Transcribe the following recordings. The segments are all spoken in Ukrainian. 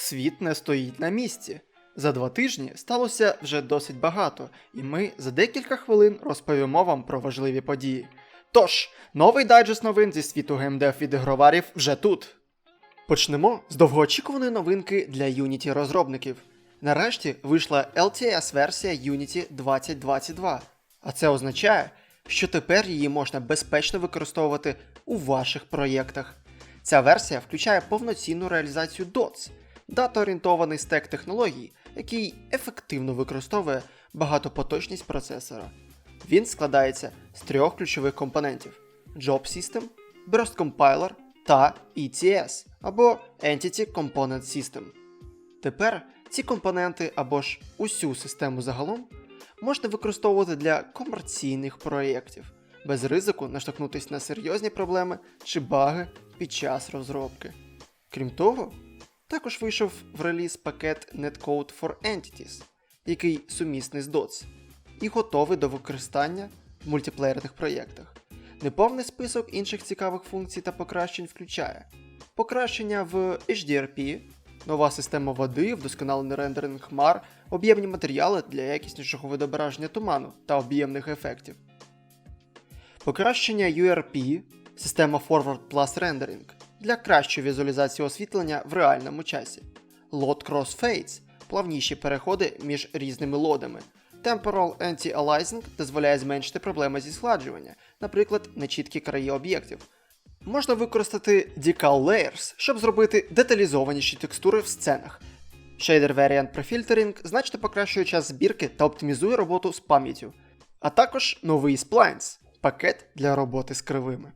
світ не стоїть на місці. За два тижні сталося вже досить багато, і ми за декілька хвилин розповімо вам про важливі події. Тож, новий дайджест новин зі світу геймдев від ігроварів вже тут. Почнемо з довгоочікуваної новинки для Unity розробників. Нарешті вийшла LTS-версія Unity 2022, а це означає, що тепер її можна безпечно використовувати у ваших проєктах. Ця версія включає повноцінну реалізацію DOTS, дата-орієнтований стек технологій, який ефективно використовує багатопоточність процесора. Він складається з трьох ключових компонентів: Job System, Burst Compiler та ETS або Entity Component System. Тепер ці компоненти або ж усю систему загалом можна використовувати для комерційних проєктів, без ризику наштовхнутися на серйозні проблеми чи баги під час розробки. Крім того, також вийшов в реліз пакет Netcode for Entities, який сумісний з DOTS, і готовий до використання в мультиплеєрних проєктах. Неповний список інших цікавих функцій та покращень включає покращення в HDRP, нова система води, вдосконалений рендеринг хмар, об'ємні матеріали для якіснішого відображення туману та об'ємних ефектів. Покращення URP, система Forward Plus Rendering для кращої візуалізації освітлення в реальному часі. Load Crossfades плавніші переходи між різними лодами. Temporal Anti-Aliasing дозволяє зменшити проблеми зі схладжування, наприклад, нечіткі краї об'єктів. Можна використати Decal Layers, щоб зробити деталізованіші текстури в сценах. Shader Variant Prefiltering значно покращує час збірки та оптимізує роботу з пам'яттю, а також новий Splines пакет для роботи з кривими.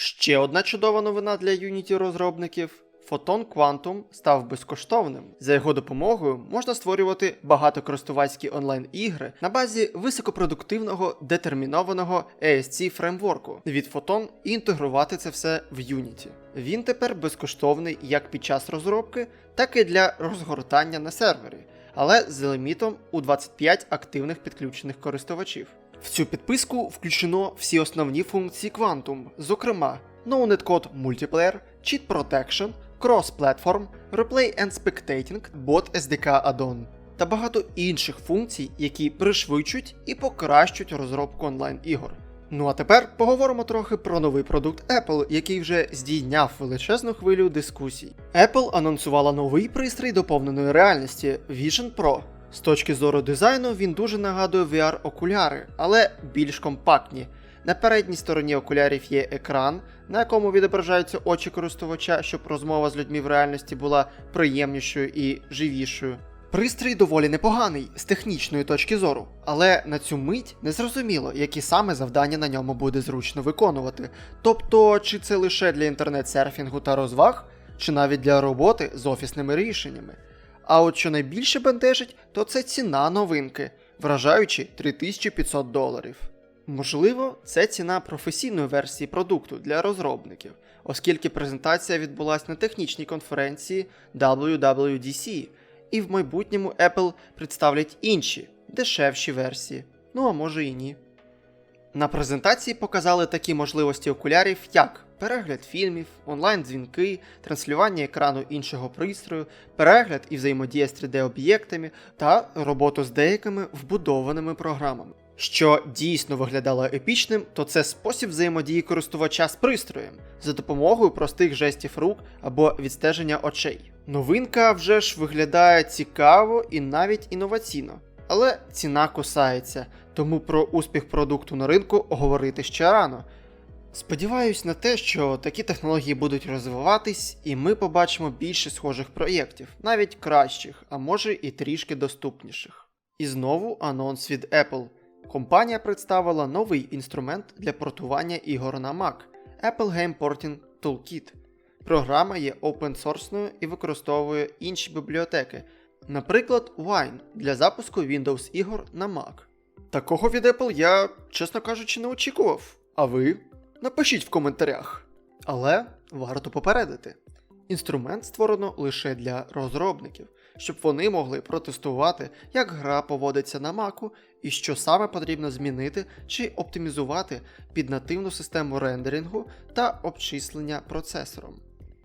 Ще одна чудова новина для Unity розробників. Photon Quantum став безкоштовним. За його допомогою можна створювати багатокористувацькі онлайн-ігри на базі високопродуктивного детермінованого ASC фреймворку від Photon і інтегрувати це все в Unity. Він тепер безкоштовний як під час розробки, так і для розгортання на сервері, але з лімітом у 25 активних підключених користувачів. В цю підписку включено всі основні функції Quantum, зокрема No Netcode Multiplayer, Cheat Protection, Cross-Platform, Replay and Spectating, Bot SDK Add-on та багато інших функцій, які пришвидшують і покращують розробку онлайн-ігор. Ну а тепер поговоримо трохи про новий продукт Apple, який вже здійняв величезну хвилю дискусій. Apple анонсувала новий пристрій доповненої реальності Vision Pro. З точки зору дизайну він дуже нагадує VR-окуляри, але більш компактні. На передній стороні окулярів є екран, на якому відображаються очі користувача, щоб розмова з людьми в реальності була приємнішою і живішою. Пристрій доволі непоганий з технічної точки зору, але на цю мить не зрозуміло, які саме завдання на ньому буде зручно виконувати. Тобто, чи це лише для інтернет-серфінгу та розваг, чи навіть для роботи з офісними рішеннями. А от що найбільше бентежить, то це ціна новинки, вражаючи 3500 доларів. Можливо, це ціна професійної версії продукту для розробників, оскільки презентація відбулася на технічній конференції WWDC, і в майбутньому Apple представлять інші, дешевші версії. Ну а може і ні. На презентації показали такі можливості окулярів, як перегляд фільмів, онлайн-дзвінки, транслювання екрану іншого пристрою, перегляд і взаємодія з 3D-об'єктами та роботу з деякими вбудованими програмами. Що дійсно виглядало епічним, то це спосіб взаємодії користувача з пристроєм за допомогою простих жестів рук або відстеження очей. Новинка вже ж виглядає цікаво і навіть інноваційно, але ціна кусається, тому про успіх продукту на ринку говорити ще рано. Сподіваюсь на те, що такі технології будуть розвиватись, і ми побачимо більше схожих проєктів, навіть кращих, а може і трішки доступніших. І знову анонс від Apple. Компанія представила новий інструмент для портування ігор на Mac Apple Game Porting Toolkit. Програма є source і використовує інші бібліотеки, наприклад, Wine для запуску Windows ігор на Mac. Такого від Apple я, чесно кажучи, не очікував. А ви? Напишіть в коментарях. Але варто попередити. Інструмент створено лише для розробників, щоб вони могли протестувати, як гра поводиться на маку і що саме потрібно змінити чи оптимізувати під нативну систему рендерингу та обчислення процесором.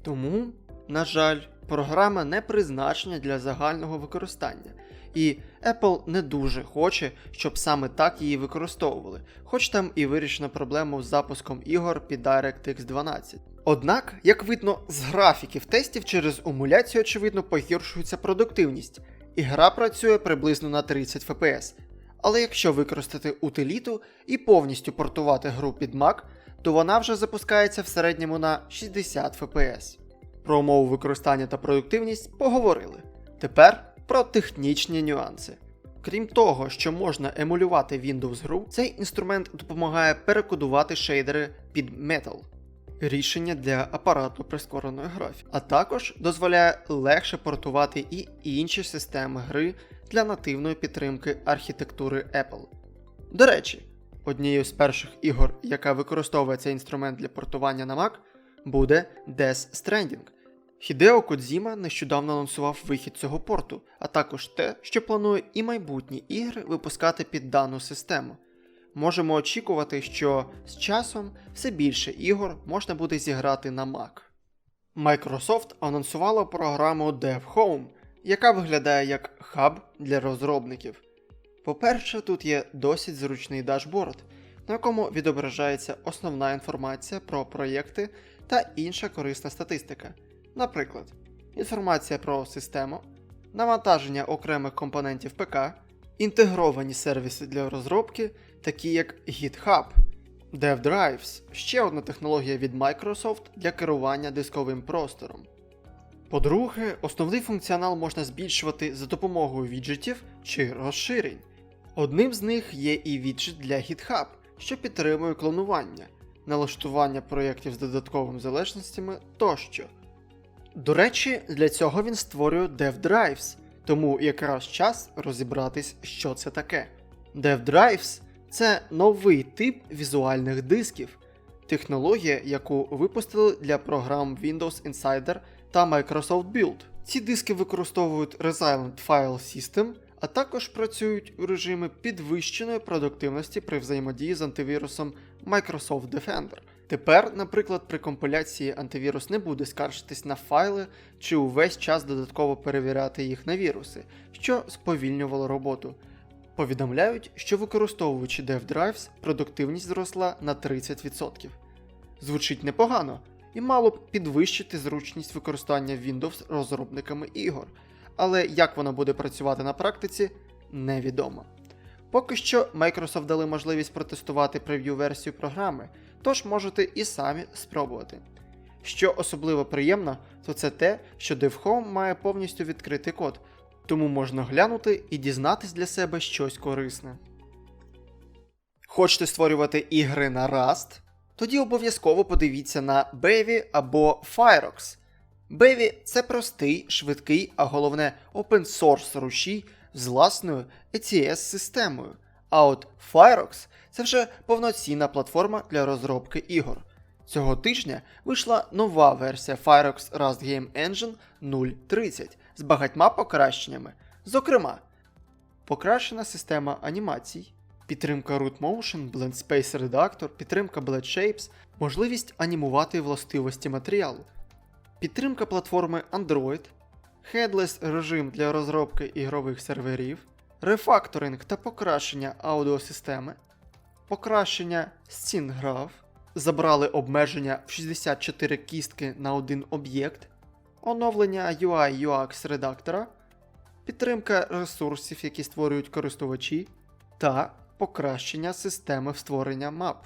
Тому, на жаль, програма не призначена для загального використання, і Apple не дуже хоче, щоб саме так її використовували, хоч там і вирішена проблема з запуском ігор під DirectX 12. Однак, як видно з графіків тестів, через емуляцію, очевидно, погіршується продуктивність, і гра працює приблизно на 30 FPS. Але якщо використати утиліту і повністю портувати гру під Mac, то вона вже запускається в середньому на 60 FPS. Про умови використання та продуктивність поговорили. Тепер про технічні нюанси. Крім того, що можна емулювати Windows гру, цей інструмент допомагає перекодувати шейдери під Metal. Рішення для апарату прискореної графіки, а також дозволяє легше портувати і інші системи гри для нативної підтримки архітектури Apple. До речі, однією з перших ігор, яка використовує цей інструмент для портування на Mac, буде Death Stranding. Хідео Кодзіма нещодавно анонсував вихід цього порту, а також те, що планує і майбутні ігри випускати під дану систему. Можемо очікувати, що з часом все більше ігор можна буде зіграти на Mac. Microsoft анонсувала програму DevHome, яка виглядає як хаб для розробників. По-перше, тут є досить зручний дашборд, на якому відображається основна інформація про проєкти та інша корисна статистика. Наприклад, інформація про систему, навантаження окремих компонентів ПК, інтегровані сервіси для розробки, такі як GitHub, DevDrives – ще одна технологія від Microsoft для керування дисковим простором. По-друге, основний функціонал можна збільшувати за допомогою віджитів чи розширень. Одним з них є і віджит для GitHub, що підтримує клонування, налаштування проєктів з додатковими залежностями тощо. До речі, для цього він створює DevDrives, тому якраз час розібратись, що це таке. DevDrives – це новий тип візуальних дисків, технологія, яку випустили для програм Windows Insider та Microsoft Build. Ці диски використовують Resilient File System, а також працюють у режимі підвищеної продуктивності при взаємодії з антивірусом Microsoft Defender. Тепер, наприклад, при компіляції антивірус не буде скаржитись на файли чи увесь час додатково перевіряти їх на віруси, що сповільнювало роботу. Повідомляють, що використовуючи DevDrives, продуктивність зросла на 30%. Звучить непогано і мало б підвищити зручність використання Windows розробниками ігор, але як воно буде працювати на практиці, невідомо. Поки що Microsoft дали можливість протестувати прев'ю-версію програми, тож можете і самі спробувати. Що особливо приємно, то це те, що DevHome має повністю відкритий код, тому можна глянути і дізнатись для себе щось корисне. Хочете створювати ігри на Rust? Тоді обов'язково подивіться на Bevy або Firefox. Bevy – це простий, швидкий, а головне open source рушій з власною ETS-системою. А от Firefox це вже повноцінна платформа для розробки ігор. Цього тижня вийшла нова версія Firefox Rust Game Engine 0.30 з багатьма покращеннями. Зокрема, покращена система анімацій, підтримка Root Motion, Blend Space Redactor, підтримка Blend Shapes, можливість анімувати властивості матеріалу, підтримка платформи Android, Headless режим для розробки ігрових серверів, рефакторинг та покращення аудіосистеми, покращення SceneGraph, забрали обмеження в 64 кістки на один об'єкт, оновлення UI UX редактора, підтримка ресурсів, які створюють користувачі, та покращення системи створення мап.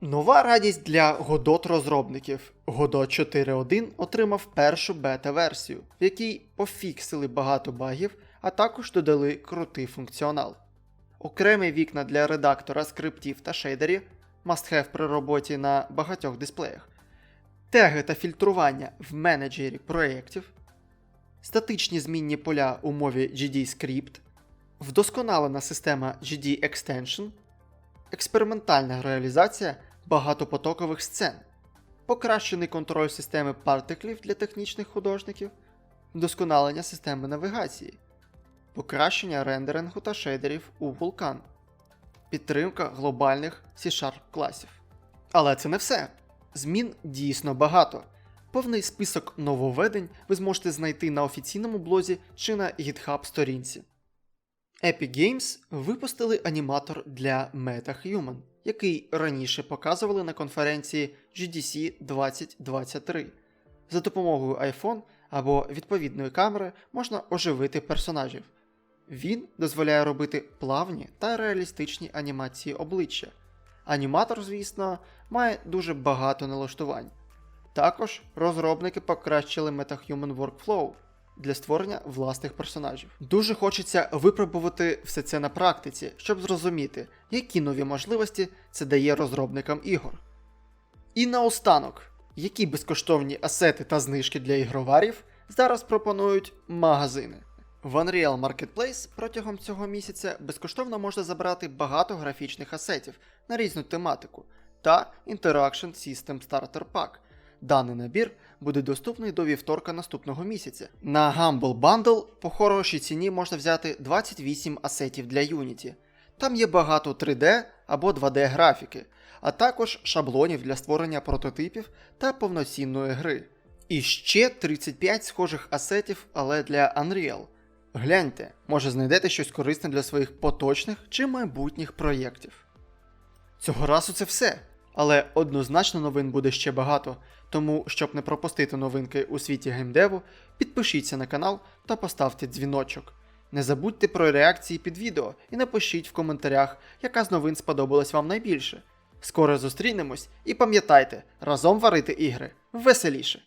Нова радість для Godot розробників. Godot 4.1 отримав першу бета-версію, в якій пофіксили багато багів, а також додали крутий функціонал. Окремі вікна для редактора скриптів та шейдерів must have при роботі на багатьох дисплеях, теги та фільтрування в менеджері проєктів, статичні змінні поля у мові GD-Script, вдосконалена система GD Extension, експериментальна реалізація багатопотокових сцен, покращений контроль системи партиклів для технічних художників, вдосконалення системи навігації, покращення рендерингу та шейдерів у Vulkan, підтримка глобальних C-Sharp класів. Але це не все. Змін дійсно багато. Повний список нововведень ви зможете знайти на офіційному блозі чи на GitHub сторінці. Epic Games випустили аніматор для MetaHuman, який раніше показували на конференції GDC 2023. За допомогою iPhone або відповідної камери можна оживити персонажів. Він дозволяє робити плавні та реалістичні анімації обличчя. Аніматор, звісно, має дуже багато налаштувань. Також розробники покращили MetaHuman Workflow для створення власних персонажів. Дуже хочеться випробувати все це на практиці, щоб зрозуміти, які нові можливості це дає розробникам ігор. І наостанок, які безкоштовні асети та знижки для ігроварів зараз пропонують магазини. В Unreal Marketplace протягом цього місяця безкоштовно можна забрати багато графічних асетів на різну тематику та Interaction System Starter Pack. Даний набір буде доступний до вівторка наступного місяця. На Humble Bundle по хорошій ціні можна взяти 28 асетів для Unity. Там є багато 3D або 2D графіки, а також шаблонів для створення прототипів та повноцінної гри. І ще 35 схожих асетів, але для Unreal. Гляньте, може знайдете щось корисне для своїх поточних чи майбутніх проєктів. Цього разу це все. Але однозначно новин буде ще багато, тому щоб не пропустити новинки у світі геймдеву, підпишіться на канал та поставте дзвіночок. Не забудьте про реакції під відео і напишіть в коментарях, яка з новин сподобалась вам найбільше. Скоро зустрінемось і пам'ятайте, разом варити ігри веселіше!